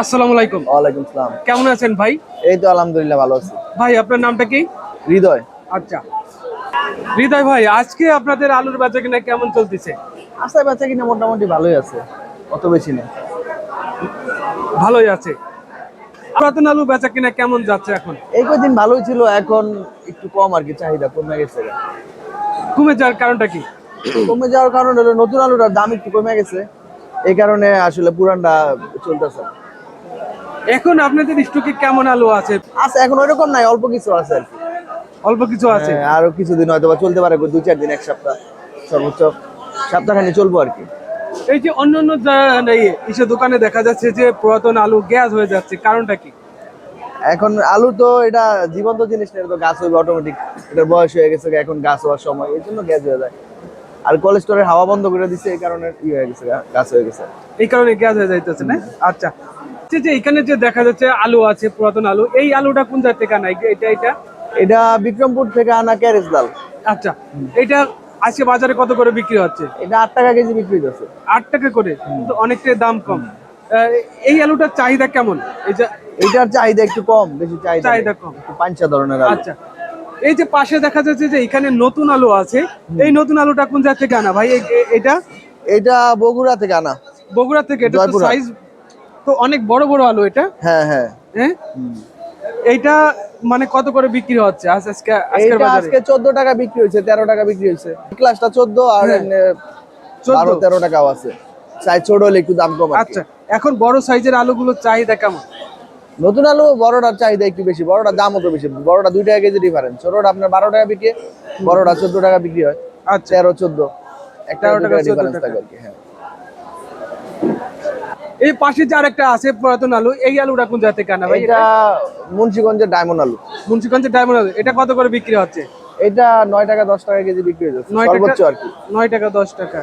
আসসালামু আলাইকুম। ওয়ালাইকুম সালাম। কেমন আছেন ভাই? এই তো আলহামদুলিল্লাহ ভালো আছি। ভাই আপনার নামটা কি? হৃদয়। আচ্ছা। হৃদয় ভাই আজকে আপনাদের আলুর বেচা কিনা কেমন চলতেছে? আশা বাচ্চা কিনা মোটামুটি ভালোই আছে অত বেশি না ভালোই আছে। পুরাতন আলু বেচা কিনা কেমন যাচ্ছে এখন? এই কদিন ভালোই ছিল এখন একটু কম আর কি চাহিদা কমে গেছে। কমে যাওয়ার কারণটা কি? কমে যাওয়ার কারণ হলো নতুন আলুটার দাম একটু কমে গেছে এই কারণে আসলে পুরানটা চলতেছে। এখন আপনাদের স্টকে কেমন আলু আছে? আছে এখন ওইরকম নাই অল্প কিছু আছে অল্প কিছু আছে? হ্যাঁ, আরও কিছুদিন হয়তো বা চলতে পারে দুই চার দিন এক সপ্তাহ সর্বোচ্চ সপ্তাহখানি চলবো আর কি। এই যে অন্য অন্য ইসে দোকানে দেখা যাচ্ছে যে পুরাতন আলু গ্যাস হয়ে যাচ্ছে কারণটা কি? এখন আলু তো এটা জীবন্ত জিনিস না এটা তো গাছ হইবে অটোমেটিক এটার বয়স হয়ে গেছে এখন গাছ হওয়ার সময় এই জন্য গ্যাস হয়ে যায়। আর কোলেস্টোরের হাওয়া বন্ধ করে দিচ্ছে এই কারণে ই হয়ে গেছে গাছ হয়ে গেছে। এই কারণে গ্যাস হয়ে যাইতেছে না? আচ্ছা যে যে এখানে যে দেখা যাচ্ছে আলু আছে পুরাতন আলু এই আলুটা কোন জাত থেকে আনা? এটা এটা এটা? বিক্রমপুর থেকে আনা ক্যারেজ ডাল আচ্ছা এটা আজকে বাজারে কত করে বিক্রি হচ্ছে? এটা আট টাকা কেজি বিক্রি হচ্ছে। আট টাকা করে? কিন্তু অনেকটাই দাম কম। এই আলুটার চাহিদা কেমন? এই যে এটার চাহিদা একটু কম বেশি চাহিদা চাহিদা কম। পাঞ্চা ধরনের আলু। আচ্ছা এই যে পাশে দেখা যাচ্ছে যে এখানে নতুন আলু আছে এই নতুন আলুটা কোন জায়গা থেকে আনা? ভাই এটা? এটা বগুড়া থেকে আনা। বগুড়া থেকে এটা তো সাইজ তো অনেক বড় বড় আলু এটা? হ্যাঁ হ্যাঁ। হ্যাঁ? এইটা মানে কত করে বিক্রি হচ্ছে আজ আজকে আজকের বাজারে? আজকে চোদ্দ টাকা বিক্রি হয়েছে তেরো টাকা বিক্রি হয়েছে। ক্লাসটা চোদ্দ আর হ্যাঁ। এমনি 14 বারো তেরো টাকাও আছে। সাইজ ছোট হলে একটু দাম কম আচ্ছা এখন বড় সাইজের আলুগুলোর চাহিদা কেমন? নতুন আলু বড়টার চাহিদা একটু বেশি বড়টার দামও তো বেশি। বড়টা দুই টাকা কেজি ডিফারেন্স ছোটটা আপনার বারো টাকা বিক্রি হয়, বড়টা চোদ্দ টাকা বিক্রি হয়। আচ্ছা। তেরো চোদ্দ। একটা টাকা, 14 ডিফারেন্স থাকে আর কি হ্যাঁ। এই পাশে যে আরেকটা আছে পুরাতন আলু এই আলুটা কোন জায়গা থেকে আনা ভাই? এটা মুন্সিগঞ্জের ডায়মন্ড আলু। মুন্সিগঞ্জের ডায়মন্ড আলু এটা কত করে বিক্রি হচ্ছে? এটা নয় টাকা দশ টাকা কেজি বিক্রি হচ্ছে সর্বোচ্চ আর কি। নয় টাকা দশ টাকা।